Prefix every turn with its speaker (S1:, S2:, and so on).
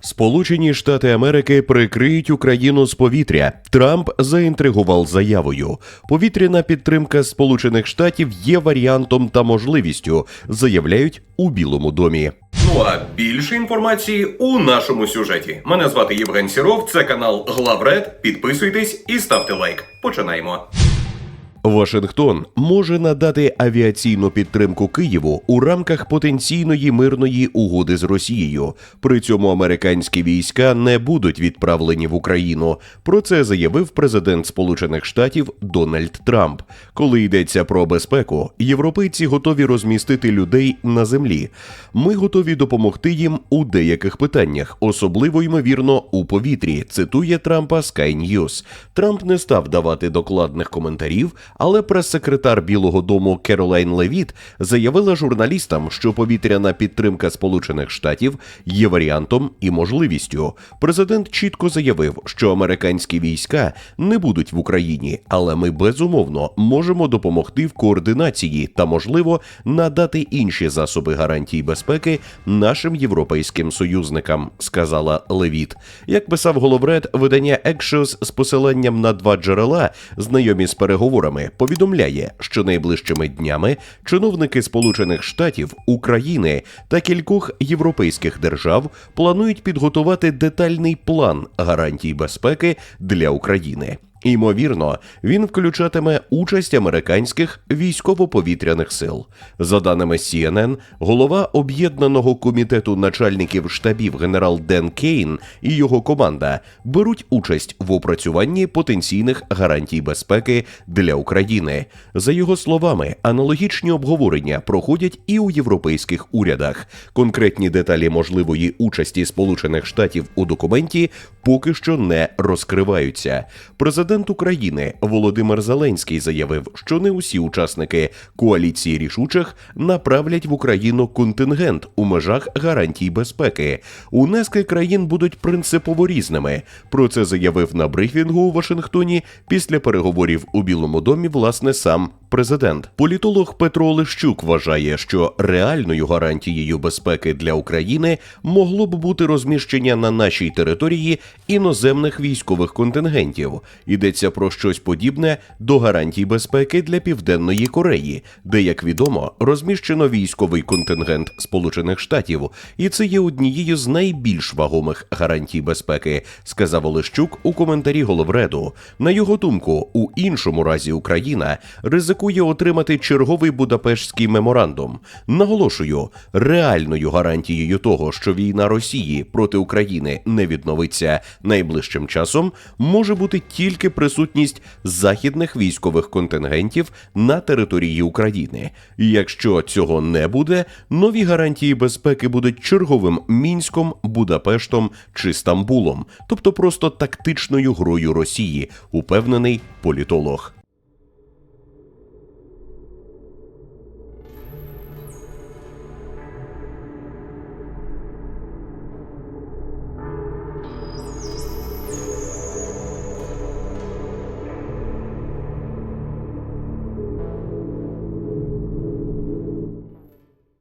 S1: Сполучені Штати Америки прикриють Україну з повітря. Трамп заінтригував заявою. Повітряна підтримка Сполучених Штатів є варіантом та можливістю, заявляють у Білому домі.
S2: Ну а більше інформації у нашому сюжеті. Мене звати Євген Сіров, це канал Главред. Підписуйтесь і ставте лайк. Починаємо.
S1: Вашингтон може надати авіаційну підтримку Києву у рамках потенційної мирної угоди з Росією. При цьому американські війська не будуть відправлені в Україну. Про це заявив президент Сполучених Штатів Дональд Трамп. Коли йдеться про безпеку, європейці готові розмістити людей на землі. Ми готові допомогти їм у деяких питаннях, особливо ймовірно у повітрі. Цитує Трампа Sky News. Трамп не став давати докладних коментарів. Але прес-секретар Білого Дому Керолайн Левіт заявила журналістам, що повітряна підтримка Сполучених Штатів є варіантом і можливістю. Президент чітко заявив, що американські війська не будуть в Україні, але ми безумовно можемо допомогти в координації та, можливо, надати інші засоби гарантій безпеки нашим європейським союзникам, сказала Левіт. Як писав головред, видання Axios з посиланням на два джерела, знайомі з переговорами повідомляє, що найближчими днями чиновники Сполучених Штатів, України та кількох європейських держав планують підготувати детальний план гарантій безпеки для України. Ймовірно, він включатиме участь американських військово-повітряних сил. За даними CNN, голова об'єднаного комітету начальників штабів генерал Ден Кейн і його команда беруть участь в опрацюванні потенційних гарантій безпеки для України. За його словами, аналогічні обговорення проходять і у європейських урядах. Конкретні деталі можливої участі Сполучених Штатів у документі поки що не розкриваються. Президент України Володимир Зеленський заявив, що не усі учасники коаліції рішучих направлять в Україну контингент у межах гарантій безпеки. У низки країн будуть принципово різними. Про це заявив на брифінгу у Вашингтоні після переговорів у Білому домі. Власне сам президент. Політолог Петро Олещук вважає, що реальною гарантією безпеки для України могло б бути розміщення на нашій території іноземних військових контингентів. Йдеться про щось подібне до гарантій безпеки для Південної Кореї, де, як відомо, розміщено військовий контингент Сполучених Штатів, і це є однією з найбільш вагомих гарантій безпеки, сказав Олещук у коментарі Головреду. На його думку, у іншому разі Україна ризикує отримати черговий Будапештський меморандум. Наголошую, реальною гарантією того, що війна Росії проти України не відновиться найближчим часом, може бути тільки присутність західних військових контингентів на території України. І якщо цього не буде, нові гарантії безпеки будуть черговим мінськом, Будапештом чи Стамбулом, тобто просто тактичною грою Росії, упевнений політолог.